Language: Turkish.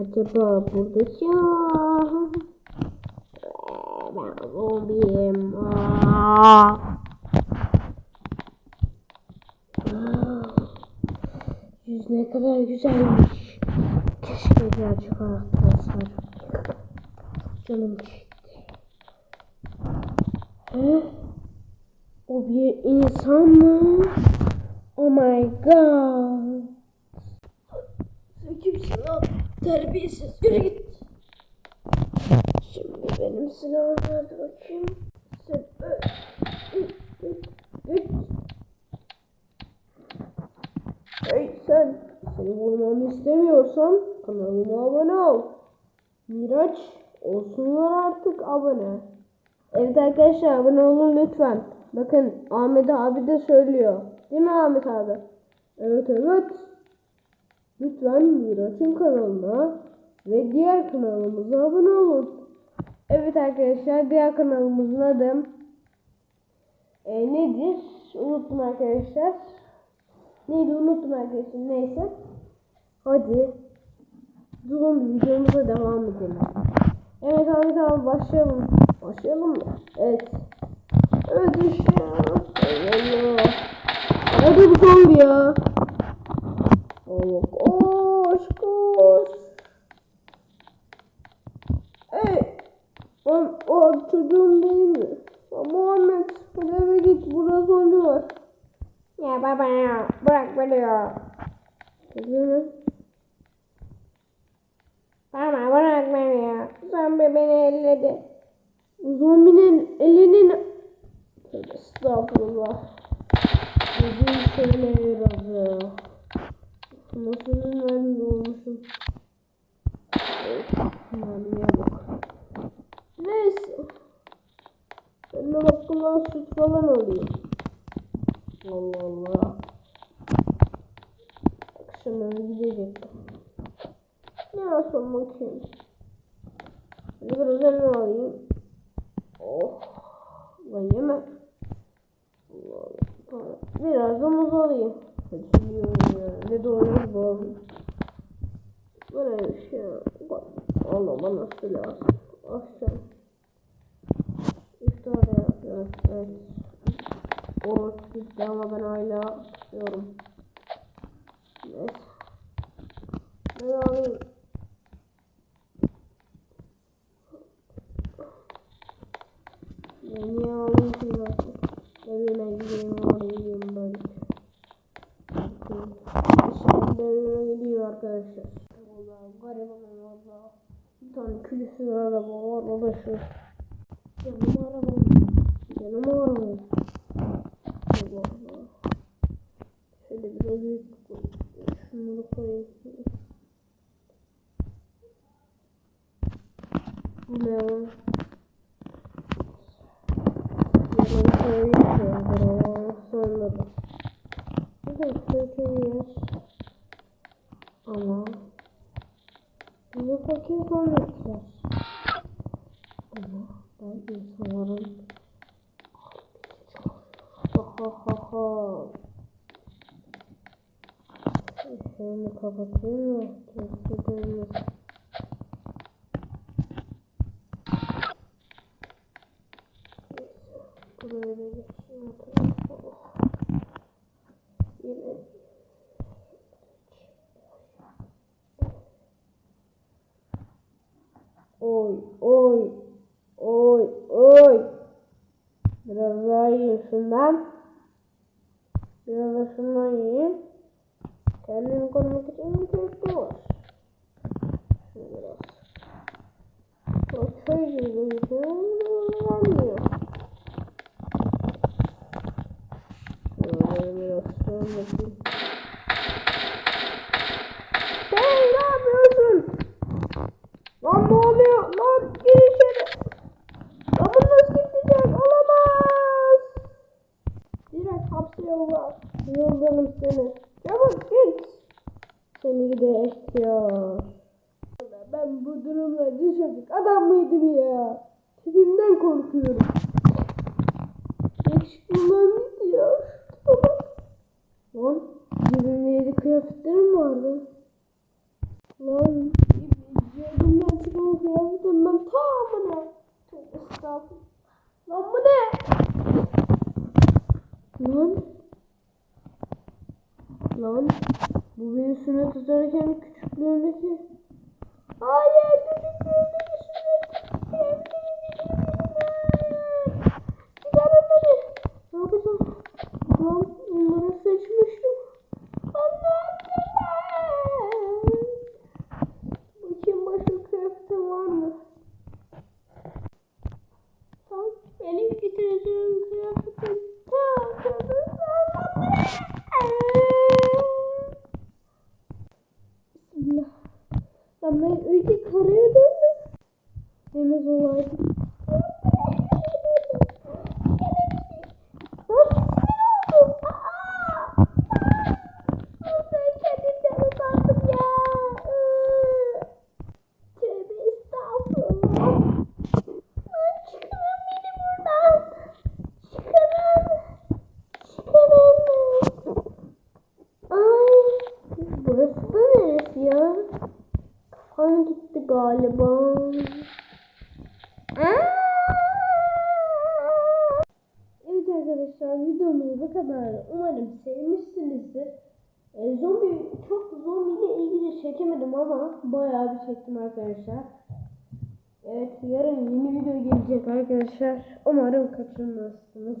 Acaba buradaki Ben zombiyim. Yüz ne kadar güzelmiş. Keşke gerçek hayatta olsaydı. Canım çekti. He? O bir insan mı? Oh my god. Kimsin lan? Terbiyesiz. Yürü git. Şimdi benim silahım nerede bakayım? Sen öl. Hey sen. Seni vurmamı istemiyorsan kanalıma abone ol. Miraç olsunlar artık abone. Evet arkadaşlar abone olun lütfen. Bakın Ahmet abi de söylüyor. Değil mi Ahmet abi? Evet evet. Lütfen Miraç'ın kanalına ve diğer kanalımıza abone olun. Evet arkadaşlar diğer kanalımızın adı e, nedir? Unuttum arkadaşlar. Neydi unuttum arkadaşlar neyse. Hadi. Durun videomuza devam edelim. Evet Ahmet abi başlayalım. Başlayalım mı? Evet. Evet işte. Hadi bu zombi ya. Allah koş koş. Hey. O, o çocuğun değil mi? Ya Muhammed eve git zombi var. Ya baba ya bırak beni ya. Çocuğu mu? Baba bırak beni ya. Zombi beni elledi. Zombinin elinin... Estağfurullah. Gözüm şöyle yaradı. Nasıl mermi olmuşum. Mermiye bak. Neyse. De bakkala süt falan alayım. Allah Allah. Akşam eve gidecektim. Ne alsam bakayım. Biraz elma alayım. Oh. Ben yeme. Allah Allah. Biraz da muz alayım. Yiyorum ya. Ne doğruyoruz bu. Bana bir şey bak. Allah bana su lazım. Akşam. İftar yapacağız. Evet. O sizde ama ben hala istiyorum. Neyse. Ben alayım. Ben niye alayım ki zaten? Evime gideyim alayım ben. Şimdi evime gidiyor arkadaşlar. Vallahi garibanım valla. Bir tane külüsüz araba var o da şu. Canım arabam. Canım arabam. Allah Allah. Şöyle biraz büyük koyayım. Şunları koyayım. Bu ne var? Yanına koyayım şöyle buraya. Sonra da. Evet söküyoruz. Ama. Bunu fakir zannettiler. Ama ben insanların ha ha ha. Şunu kapatayım mı? Kimse Oy oy oy oy. Biraz daha yiyeyim şundan. Şundan yiyeyim. Kendimi korumak için bir tek var. Şunu biraz. O köy gibi gözüküyor. Şöyle biraz şöyle bakayım. Yolla. Yoldanım seni. Çabuk git. Seni gide ihtiyar. Ben bu durumla düşecek adam mıydım ya? Tipimden korkuyorum. Yakışıklılığım gidiyor. Lan cebimde yedi kıyafetlerim vardı. Lan gibi Lan kıyafetim ben tamamına. Tövbe estağfurullah. Lan bu ne? Lan. Lan. Bu beni sünnet tutarken küçüklüğümdeki. Hayır küçüklüğümdeki sünnet. Kadar. Umarım sevmişsinizdir. E, zombi çok zombiyle ilgili çekemedim ama bayağı bir çektim arkadaşlar. Evet yarın yeni video gelecek arkadaşlar. Umarım kaçırmazsınız.